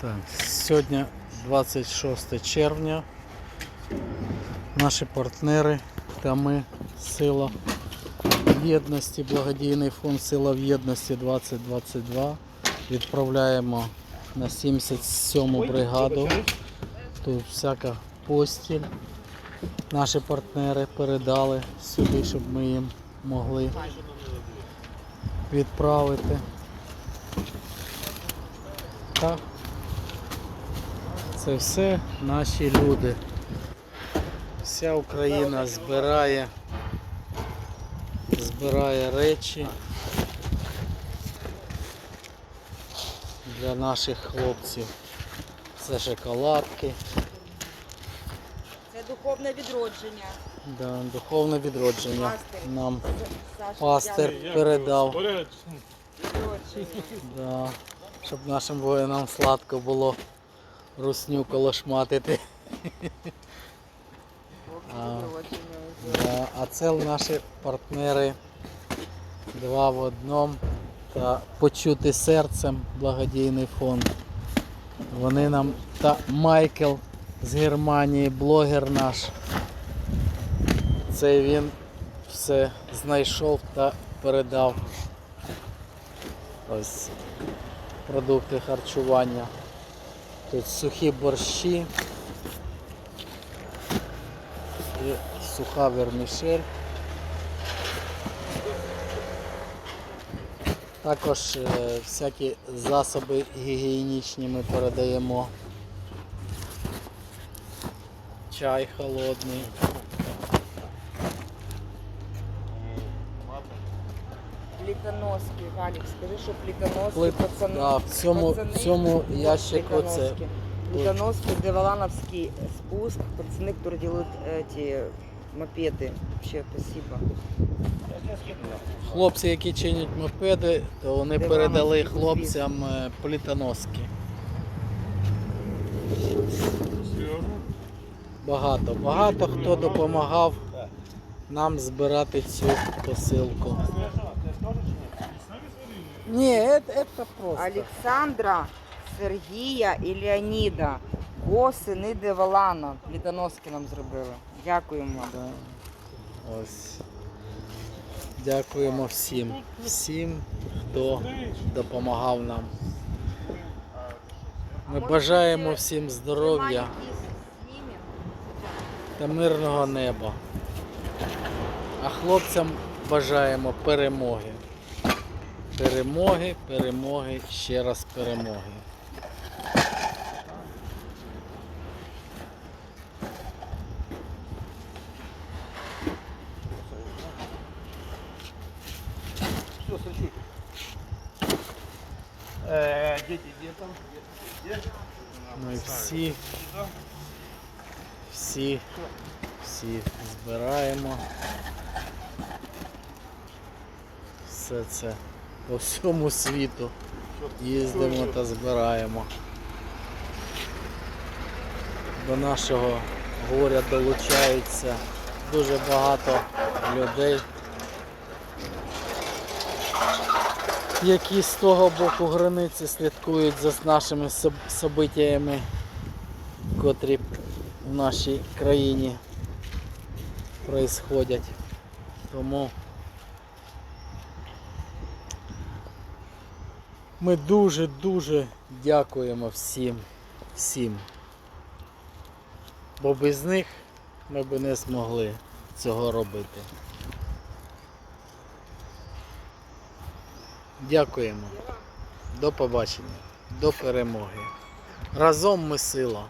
Так, сьогодні 26 червня. Наші партнери та ми Сила в єдності, благодійний фонд Сила в єдності 2022 відправляємо на 77-му бригаду. Тут всяка постіль. Наші партнери передали сюди, щоб ми їм могли відправити. Так. Це все наші люди. Вся Україна збирає, збирає речі для наших хлопців. Це шоколадки, Це духовне відродження. да, духовне відродження. Пастир. Нам Саша, пастир передав. Да, щоб нашим воїнам сладко було русню колошматити. А. Да, а це наші партнери два в одному та почути серцем благодійний фонд. Вони нам та Майкл з Германії, блогер наш. Це він все знайшов та передав. Ось продукти харчування. Тут сухі борщі і суха вермішель. Також е, всякі засоби гігієнічні ми передаємо. Чай холодний. Плітоноски, Валік, скажи, що плітоноски, Плит- пацани. да, в цьому, пацани, в цьому ящику це плітоноски. Плітоноски, Деволановский спуск, пацаны, которые делают эти мопеды. Вообще, спасибо. хлопці, які чинять мопеди, то вони Де передали вам хлопцям е, плітоноски. Багато, багато хто допомагав нам збирати цю посилку. Ні, це, це просто. Александра, Сергія і Леоніда. Го, сини Деволана. Плітоноски нам зробили. Дякуємо. Да. Ось. Дякуємо всім. Всім, хто допомагав нам. Ми бажаємо всім здоров'я та мирного неба. А хлопцям бажаємо перемоги. Перемоги, перемоги, ще раз перемоги. Э, дети, где там? Ми всі, всі, всі збираємо. Все це по всьому світу їздимо та збираємо. До нашого горя долучаються дуже багато людей, які з того боку границі слідкують за нашими соб- событиями, котрі в нашій країні происходять. Тому ми дуже-дуже дякуємо всім, всім. Бо без них ми б не змогли цього робити. Дякуємо. До побачення. До перемоги. Разом ми сила.